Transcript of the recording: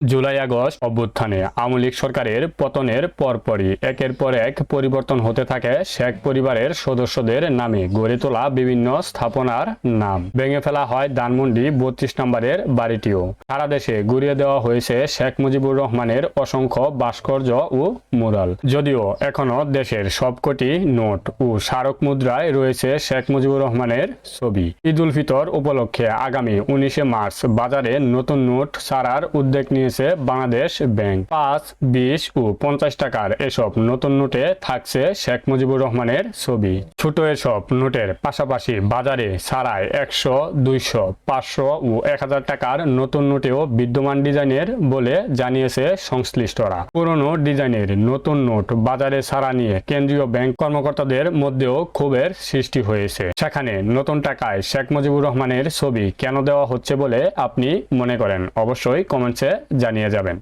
July August অভ্যুত্থানে আওয়ামী লীগ সরকারের পতনের পরপরই একের পর এক পরিবর্তন হতে থাকে শেখ পরিবারের সদস্যদের নামে গড়ে তোলা বিভিন্ন স্থাপনার নাম। ভেঙে ফেলা হয় ধানমন্ডি বত্রিশ নম্বরের বাড়িটিও। সারা দেশে ঘুরিয়ে দেওয়া হয়েছে শেখ মুজিবুর রহমানের অসংখ্য ভাস্কর্য ও মুরাল যদিও এখনও দেশের সবকটি নোট ও স্মারক মুদ্রায় রয়েছে শেখ মুজিবুর রহমানের ছবি। ঈদ উল ফিতর উপলক্ষে আগামী উনিশে মার্চ বাজারে নতুন নোট ছাড়ার উদ্যোগ নিয়েছে বাংলাদেশ ব্যাংক। পাঁচ, বিশ ও পঞ্চাশ টাকার এসব নতুন নোটে থাকছে শেখ মুজিবুর রহমানের ছবি। ছোট এসব নোটের পাশাপাশি বাজারে ছাড়ায় একশো, দুইশো, পাঁচশো ও এক হাজার টাকার নতুন নোটেও বিদ্যমান ডিজাইনের বলে জানিয়েছে সংশ্লিষ্টরা। পুরনো ডিজাইনের নতুন নোট বাজারে ছাড়া নিয়ে কেন্দ্রীয় ব্যাংক কর্মকর্তাদের মধ্যেও ক্ষোভের সৃষ্টি হয়েছে। সেখানে নতুন টাকায় শেখ মুজিবুর রহমানের ছবি কেন দেওয়া হচ্ছে বলে আপনি মনে করেন? অবশ্যই কমেন্টসে জানিয়ে যাবেন।